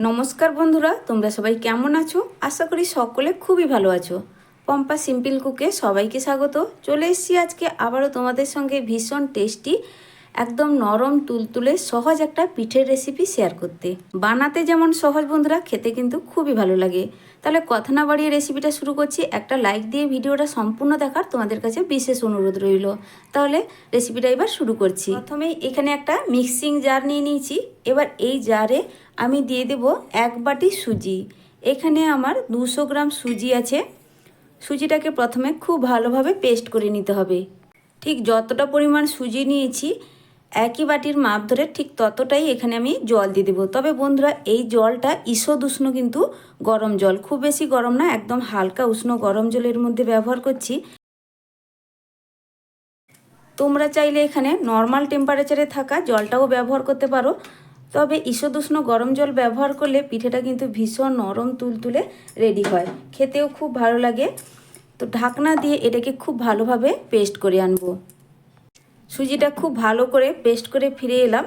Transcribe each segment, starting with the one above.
নমস্কার বন্ধুরা, তোমরা সবাই কেমন আছো? আশা করি সকলে খুবই ভালো আছো। পম্পা সিম্পল কুকে সবাইকে স্বাগত। চলে এসছি আজকে আবারও তোমাদের সঙ্গে ভীষণ টেস্টি একদম নরম তুলতুলে সহজ একটা পিঠের রেসিপি শেয়ার করতে। বানাতে যেমন সহজ বন্ধুরা, খেতে কিন্তু খুবই ভালো লাগে। তাহলে কথা না বাড়িয়ে রেসিপিটা শুরু করছি। একটা লাইক দিয়ে ভিডিওটা সম্পূর্ণ দেখার তোমাদের কাছে বিশেষ অনুরোধ রইল। তাহলে রেসিপিটা এবার শুরু করছি। প্রথমেই এখানে একটা মিক্সিং জার নিয়ে নিয়েছি। এবার এই জারে আমি দিয়ে দেব এক বাটি সুজি। এখানে আমার দুশো গ্রাম সুজি আছে। সুজিটাকে প্রথমে খুব ভালোভাবে পেস্ট করে নিতে হবে। ঠিক যতটা পরিমাণ সুজি নিয়েছি একই বাটির মাপ ধরে ঠিক ততটাই এখানে আমি জল দিয়ে দেবো। তবে বন্ধুরা, এই জলটা ঈষদ উষ্ণ কিন্তু গরম জল। খুব বেশি গরম না, একদম হালকা উষ্ণ গরম জলের মধ্যে ব্যবহার করছি। তোমরা চাইলে এখানে নর্মাল টেম্পারেচারে থাকা জলটাও ব্যবহার করতে পারো। তবে ঈষদ উষ্ণ গরম জল ব্যবহার করলে পিঠেটা কিন্তু ভীষণ নরম তুলতুলে রেডি হয়। খেতেও খুব ভালো লাগে। তো ঢাকনা দিয়ে এটাকে খুব ভালোভাবে পেস্ট করে আনব। সুজিটা খুব ভালো করে পেস্ট করে ফিরে এলাম।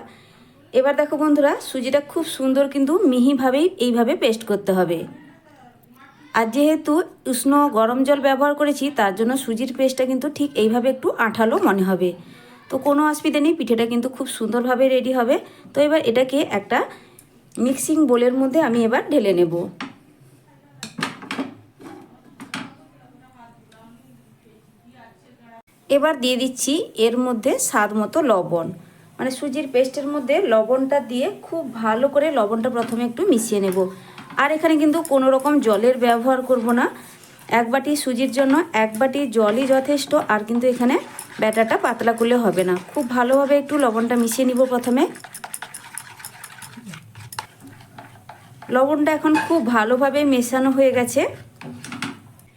এবার দেখো বন্ধুরা, সুজিটা খুব সুন্দর কিন্তু মিহিভাবেই এইভাবে পেস্ট করতে হবে। আর যেহেতু উষ্ণ গরম জল ব্যবহার করেছি, তার জন্য সুজির পেস্টটা কিন্তু ঠিক এইভাবে একটু আঠালো মনে হবে। তো কোনো অসুবিধা নেই, পিঠেটা কিন্তু খুব সুন্দরভাবে রেডি হবে। তো এবার এটাকে একটা মিক্সিং বোলের মধ্যে আমি এবার ঢেলে নেব। এবার দিয়ে দিচ্ছি এর মধ্যে স্বাদ মতো লবণ। মানে সুজির পেস্টের মধ্যে লবণটা দিয়ে খুব ভালো করে লবণটা প্রথমে একটু মিশিয়ে নেব। আর এখানে কিন্তু কোনো রকম জলের ব্যবহার করব না। এক বাটি সুজির জন্য এক বাটি জলই যথেষ্ট, আর কিন্তু এখানে ব্যাটারটা পাতলা করলে হবে না। খুব ভালোভাবে একটু লবণটা মিশিয়ে নিব প্রথমে। লবণটা এখন খুব ভালোভাবে মেশানো হয়ে গেছে।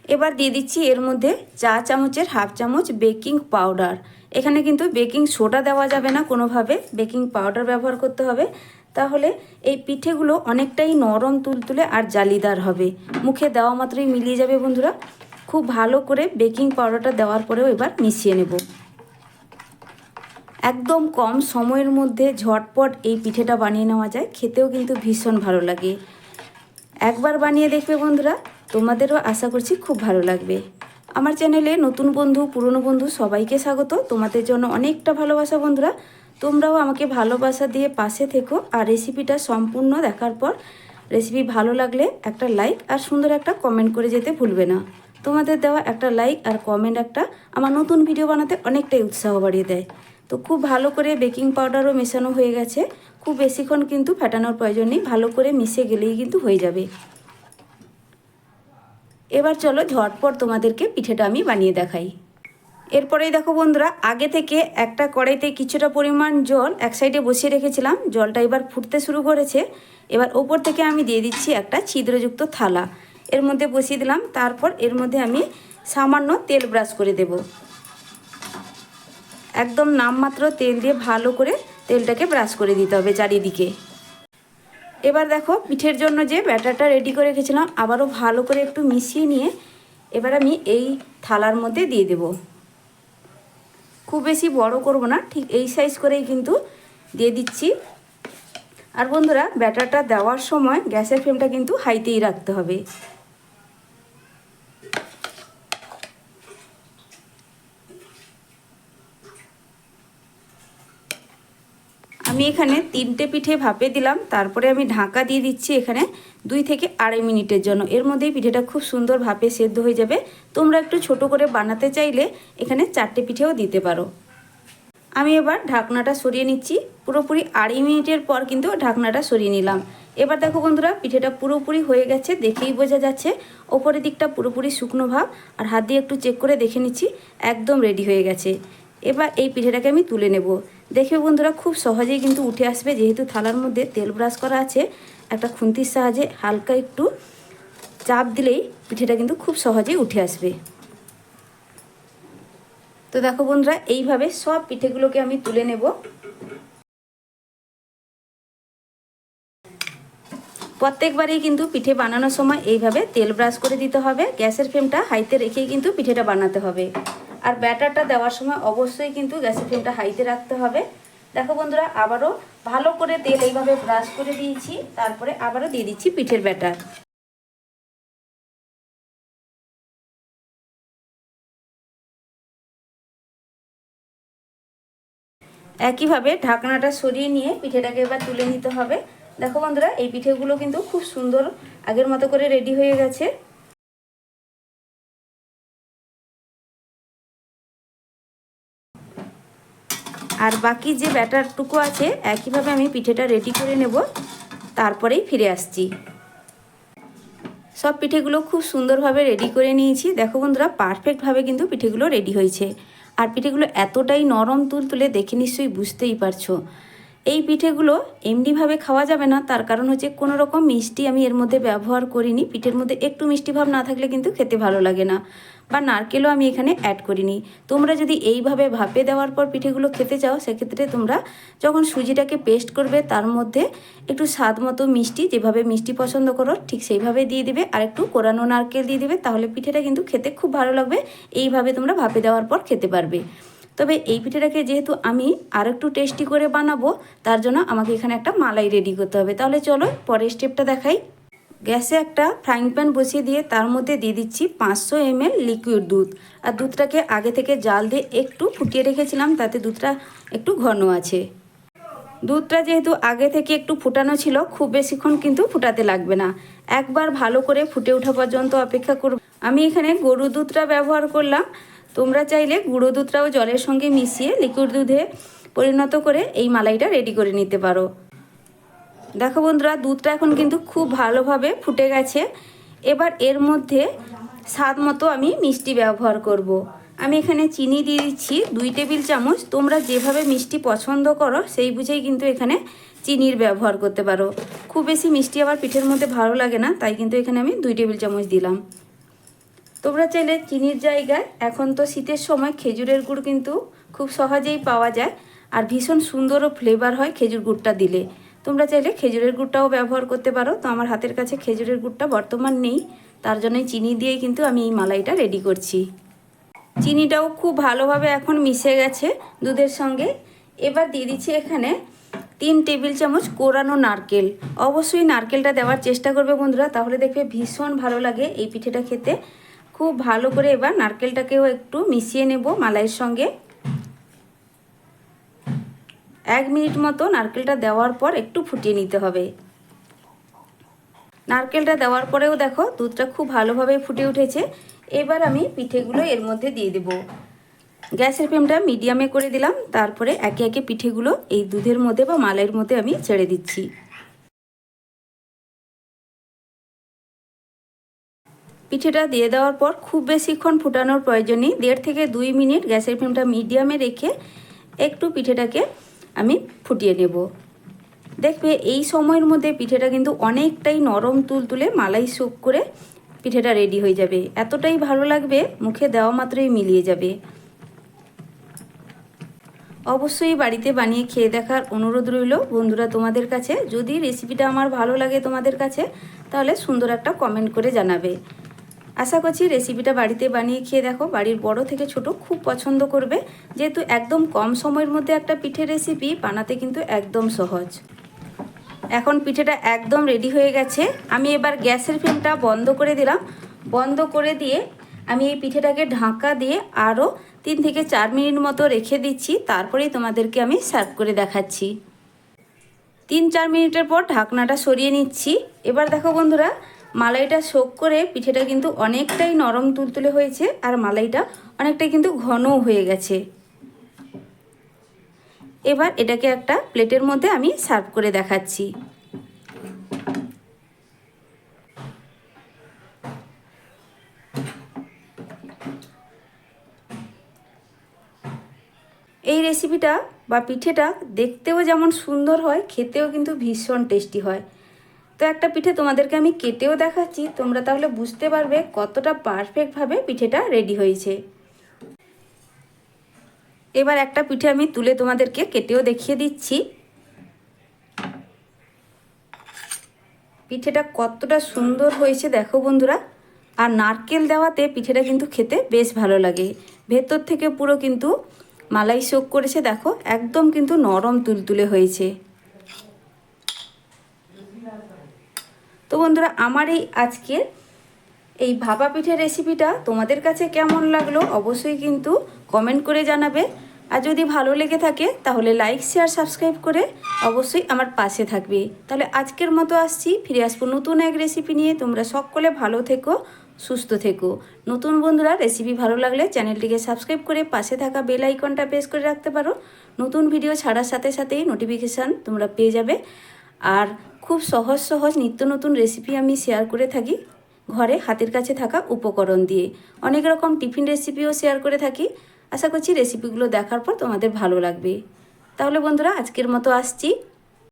এবার দিয়ে দিচ্ছি এর মধ্যে চা চামচের হাফ চামচ বেকিং পাউডার। এখানে কিন্তু বেকিং সোডা দেওয়া যাবে না কোনোভাবে, বেকিং পাউডার ব্যবহার করতে হবে। তাহলে এই পিঠেগুলো অনেকটাই নরম, তুলতুলে আর জালিদার হবে। মুখে দেওয়া মাত্রই মিলিয়ে যাবে বন্ধুরা। খুব ভালো করে বেকিং পাউডারটা দেওয়ার পরেও এবার মিশিয়ে নেব। একদম কম সময়ের মধ্যে ঝটপট এই পিঠেটা বানিয়ে নেওয়া যায়। খেতেও কিন্তু ভীষণ ভালো লাগে। একবার বানিয়ে দেখবে বন্ধুরা। তোমাদেরও আশা করছি খুব ভালো লাগবে। আমার চ্যানেলে নতুন বন্ধু, পুরনো বন্ধু সবাইকে স্বাগত। তোমাদের জন্য অনেকটা ভালোবাসা বন্ধুরা। তোমরাও আমাকে ভালোবাসা দিয়ে পাশে থেকো আর রেসিপিটা সম্পূর্ণ দেখার পর রেসিপি ভালো লাগলে একটা লাইক আর সুন্দর একটা কমেন্ট করে যেতে ভুলবে না। তোমাদের দেওয়া একটা লাইক আর কমেন্ট একটা আমার নতুন ভিডিও বানাতে অনেকটাই উৎসাহ বাড়িয়ে দেয়। তো খুব ভালো করে বেকিং পাউডারও মেশানো হয়ে গেছে। খুব বেশিক্ষণ কিন্তু ফেটানোর প্রয়োজন নেই, ভালো করে মিশে গেলেই কিন্তু হয়ে যাবে। এবার চলো ঝটপট তোমাদেরকে পিঠেটা আমি বানিয়ে দেখাই। এরপরেই দেখো বন্ধুরা, আগে থেকে একটা কড়াইতে কিছুটা পরিমাণ জল এক সাইডে বসিয়ে রেখেছিলাম, জলটা এবার ফুটতে শুরু করেছে। এবার ওপর থেকে আমি দিয়ে দিচ্ছি একটা ছিদ্রযুক্ত থালা। এর মধ্যে বসিয়ে দিলাম, তারপর এর মধ্যে আমি সামান্য তেল ব্রাশ করে দেব। একদম নামমাত্র তেল দিয়ে ভালো করে তেলটাকে ব্রাশ করে দিতে হবে চারিদিকে। এবার দেখো পিঠের জন্য যে ব্যাটারটা রেডি করে রেখেছিলাম, আবারও ভালো করে একটু মিশিয়ে নিয়ে এবার আমি এই থালার মধ্যে দিয়ে দেব। খুব বেশি বড় করব না, ঠিক এই সাইজ করেই কিন্তু দিয়ে দিচ্ছি। আর বন্ধুরা, ব্যাটারটা দেওয়ার সময় গ্যাসের ফ্লেমটা কিন্তু হাইতেই রাখতে হবে। আমি এখানে তিনটে পিঠে ভাপে দিলাম, তারপরে আমি ঢাকা দিয়ে দিচ্ছি এখানে দুই থেকে আড়াই মিনিটের জন্য। এর মধ্যেই পিঠেটা খুব সুন্দর ভাপে সেদ্ধ হয়ে যাবে। তোমরা একটু ছোট করে বানাতে চাইলে এখানে চারটে পিঠেও দিতে পারো। আমি এবার ঢাকনাটা সরিয়ে নিচ্ছি। পুরোপুরি আড়াই মিনিটের পর কিন্তু ঢাকনাটা সরিয়ে নিলাম। এবার দেখো বন্ধুরা, পিঠেটা পুরোপুরি হয়ে গেছে, দেখেই বোঝা যাচ্ছে ওপরের দিকটা পুরোপুরি শুকনো ভাব। আর হাত দিয়ে একটু চেক করে দেখে নিচ্ছি, একদম রেডি হয়ে গেছে। এবার এই পিঠেটাকে আমি তুলে নেব। দেখে বন্ধুরা, খুব সহজেই কিন্তু উঠে আসবে। যেহেতু থালার মধ্যে তেল ব্রাশ করা আছে, একটা খুন্তির সাহায্যে হালকা একটু চাপ দিলেই পিঠেটা কিন্তু খুব সহজেই উঠে আসবে। তো দেখো বন্ধুরা, এইভাবে সব পিঠেগুলোকে আমি তুলে নেব। প্রত্যেকবারেই কিন্তু পিঠে বানানোর সময় এইভাবে তেল ব্রাশ করে দিতে হবে। গ্যাসের ফ্লেমটা হাইতে রেখেই কিন্তু পিঠেটা বানাতে হবে। আর ব্যাটারটা দেওয়ার সময় অবশ্যই কিন্তু গ্যাসের ফ্লেমটা হাইতে রাখতে হবে। দেখো বন্ধুরা, আবারও ভালো করে তেল এইভাবে ব্রাশ করে দিয়েছি, তারপরে আবারও দিয়ে দিচ্ছি পিঠের ব্যাটার। একইভাবে ঢাকনাটা সরিয়ে নিয়ে পিঠেটাকে এবার তুলে নিতে হবে। দেখো বন্ধুরা, এই পিঠেগুলো কিন্তু খুব সুন্দর আগের মতো করে রেডি হয়ে গেছে। আর বাকি যে ব্যাটারটুকু আছে, একইভাবে আমি পিঠেটা রেডি করে নেব। তারপরেই ফিরে আসছি। সব পিঠেগুলো খুব সুন্দরভাবে রেডি করে নিয়েছি। দেখো বন্ধুরা পারফেক্টভাবে কিন্তু পিঠেগুলো রেডি হয়েছে। আর পিঠেগুলো এতটাই নরম তুল তুলে দেখে নিশ্চয়ই বুঝতেই পারছ। এই পিঠেগুলো এমনিভাবে খাওয়া যাবে না, তার কারণ হচ্ছে কোনো রকম মিষ্টি আমি এর মধ্যে ব্যবহার করিনি। পিঠের মধ্যে একটু মিষ্টি ভাব না থাকলে কিন্তু খেতে ভালো লাগে না। বা নারকেলও আমি এখানে অ্যাড করিনি। তোমরা যদি এইভাবে ভাপে দেওয়ার পর পিঠেগুলো খেতে চাও, সেক্ষেত্রে তোমরা যখন সুজিটাকে পেস্ট করবে, তার মধ্যে একটু স্বাদ মতো মিষ্টি, যেভাবে মিষ্টি পছন্দ করো, ঠিক সেইভাবে দিয়ে দিবে। আর একটু কোরানো নারকেল দিয়ে দিবে, তাহলে পিঠেটা কিন্তু খেতে খুব ভালো লাগবে। এইভাবে তোমরা ভাপে দেওয়ার পর খেতে পারবে। তবে এই পিঠেটাকে যেহেতু আমি আর একটু টেস্টি করে বানাবো, তার জন্য আমাকে এখানে একটা মালাই রেডি করতে হবে। তাহলে চলো পরের স্টেপটা দেখাই। গ্যাসে একটা ফ্রাইং প্যান বসিয়ে দিয়ে তার মধ্যে দিয়ে দিচ্ছি পাঁচশো এমএল লিকুইড দুধ। আর দুধটাকে আগে থেকে জাল দিয়ে একটু ফুটিয়ে রেখেছিলাম, তাতে দুধটা একটু ঘন আছে। দুধটা যেহেতু আগে থেকে একটু ফুটানো ছিল, খুব বেশিক্ষণ কিন্তু ফুটাতে লাগবে না। একবার ভালো করে ফুটে ওঠা পর্যন্ত অপেক্ষা করব। আমি এখানে গরু দুধটা ব্যবহার করলাম। তোমরা চাইলে গুঁড়ো দুধটাও জলের সঙ্গে মিশিয়ে লিকুইড দুধে পরিণত করে এই মালাইটা রেডি করে নিতে পারো। দেখো বন্ধুরা, দুধটা এখন কিন্তু খুব ভালোভাবে ফুটে গেছে। এবার এর মধ্যে স্বাদ মতো আমি মিষ্টি ব্যবহার করব। আমি এখানে চিনি দিয়ে দিচ্ছি, দুই টেবিল চামচ। তোমরা যেভাবে মিষ্টি পছন্দ করো, সেই বুঝেই কিন্তু এখানে চিনির ব্যবহার করতে পারো। খুব বেশি মিষ্টি আবার পিঠের মধ্যে ভালো লাগে না, তাই কিন্তু এখানে আমি দুই টেবিল চামচ দিলাম। তোমরা চাইলে চিনির জায়গায় এখন তো শীতের সময় খেজুরের গুড় কিন্তু খুব সহজেই পাওয়া যায়, আর ভীষণ সুন্দর ও ফ্লেভার হয় খেজুর গুড়টা দিলে। তোমরা চাইলে খেজুরের গুড়টাও ব্যবহার করতে পারো। তো আমার হাতের কাছে খেজুরের গুড়টা বর্তমান নেই। তার জন্যই চিনি দিয়ে কিন্তু আমি এই মালাইটা রেডি করছি। চিনিটাও খুব ভালোভাবে এখন মিশে গেছে দুধের সঙ্গে। এবার দিয়ে দিচ্ছি এখানে তিন টেবিল চামচ কোরানো নারকেল। অবশ্যই নারকেলটা দেওয়ার চেষ্টা করবে বন্ধুরা, তাহলে দেখবে ভীষণ ভালো লাগে এই পিঠেটা খেতে। খুব ভালো করে এবার নারকেলটাকেও একটু মিশিয়ে নেব মালাইয়ের সঙ্গে। এক মিনিট মতো নারকেলটা দেওয়ার পর একটু ফুটিয়ে নিতে হবে। নারকেলটা দেওয়ার পরেও দেখো দুধটা খুব ভালোভাবে ফুটে উঠেছে। এবার আমি পিঠেগুলো এর মধ্যে দিয়ে দেব। গ্যাসের ফ্লেমটা মিডিয়ামে করে দিলাম, তারপরে একে একে পিঠেগুলো এই দুধের মধ্যে বা মালের মধ্যে আমি ছেড়ে দিচ্ছি। পিঠেটা দিয়ে দেওয়ার পর খুব বেশিক্ষণ ফুটানোর প্রয়োজন নেই, দেড় থেকে দুই মিনিট গ্যাসের ফ্লেমটা মিডিয়ামে রেখে একটু পিঠেটাকে আমি ফুটিয়ে নেব। দেখবে এই সময়ের মধ্যে পিঠেটা কিন্তু অনেকটাই নরম তুলতুলে মালাই সোপ করে পিঠেটা রেডি হয়ে যাবে। এতটাই ভালো লাগবে, মুখে দেওয়া মাত্রই মিলিয়ে যাবে। অবশ্যই বাড়িতে বানিয়ে খেয়ে দেখার অনুরোধ রইল। বন্ধুরা, তোমাদের কাছে যদি রেসিপিটা আমার ভালো লাগে তোমাদের কাছে, তাহলে সুন্দর একটা কমেন্ট করে জানাবে। আশা করছি রেসিপিটা বাড়িতে বানিয়ে খেয়ে দেখো, বাড়ির বড় থেকে ছোট খুব পছন্দ করবে। যেহেতু একদম কম সময়ের মধ্যে একটা পিঠের রেসিপি বানাতে কিন্তু একদম সহজ। এখন পিঠেটা একদম রেডি হয়ে গেছে। আমি এবার গ্যাসের ফ্লেমটা বন্ধ করে দিলাম। বন্ধ করে দিয়ে আমি এই পিঠেটাকে ঢাকা দিয়ে আরও তিন থেকে চার মিনিট মতো রেখে দিচ্ছি। তারপরেই তোমাদেরকে আমি সার্ভ করে দেখাচ্ছি। তিন চার মিনিটের পর ঢাকনাটা সরিয়ে নিচ্ছি। এবার দেখো বন্ধুরা মালাইটা শোক করে পিঠেটা কিন্তু অনেকটাই নরম তুলতুলে হয়েছে আর মালাইটা অনেকটাই কিন্তু ঘনও হয়ে গেছে। এবার এটাকে একটা প্লেটের মধ্যে আমি সার্ভ করে দেখাচ্ছি। এই রেসিপিটা বা পিঠেটা দেখতেও যেমন সুন্দর হয়, খেতেও কিন্তু ভীষণ টেস্টি হয়। তো একটা পিঠে তোমাদেরকে আমি কেটেও দেখাচ্ছি। তোমরা তাহলে বুঝতে পারবে কতটা পারফেক্টভাবে পিঠেটা রেডি হয়েছে। এবার একটা পিঠে আমি তুলে তোমাদেরকে কেটেও দেখিয়ে দিচ্ছি। পিঠেটা কতটা সুন্দর হয়েছে দেখো বন্ধুরা। আর নারকেল দেওয়াতে পিঠেটা কিন্তু খেতে বেশ ভালো লাগে। ভেতর থেকে পুরো কিন্তু মালাই শোক করেছে দেখো, একদম কিন্তু নরম তুলতুলে হয়েছে। তো বন্ধুরা, আমার এই আজকের এই ভাপা পিঠের রেসিপিটা তোমাদের কাছে কেমন লাগল অবশ্যই কিন্তু কমেন্ট করে জানাবে। আর যদি ভালো লেগে থাকে, তাহলে লাইক শেয়ার সাবস্ক্রাইব করে অবশ্যই আমার পাশে থাকবে। তাহলে আজকের মতো আসছি, ফিরে আসব নতুন এক রেসিপি নিয়ে। তোমরা সকলে ভালো থেকো, সুস্থ থেকো। নতুন বন্ধুরা রেসিপি ভালো লাগলে চ্যানেলটিকে সাবস্ক্রাইব করে পাশে থাকা বেল আইকনটা প্রেস করে রাখতে পারো। নতুন ভিডিও ছাড়ার সাথে সাথেই নোটিফিকেশান তোমরা পেয়ে যাবে। আর খুব সহজ সহজ নিত্য নতুন রেসিপি আমি শেয়ার করে থাকি। ঘরে হাতের কাছে থাকা উপকরণ দিয়ে। অনেক রকম টিফিন রেসিপিও শেয়ার করে থাকি। আশা করছি রেসিপিগুলো দেখার পর তোমাদের ভালো লাগবে। তাহলে বন্ধুরা, আজকের মতো আসছি।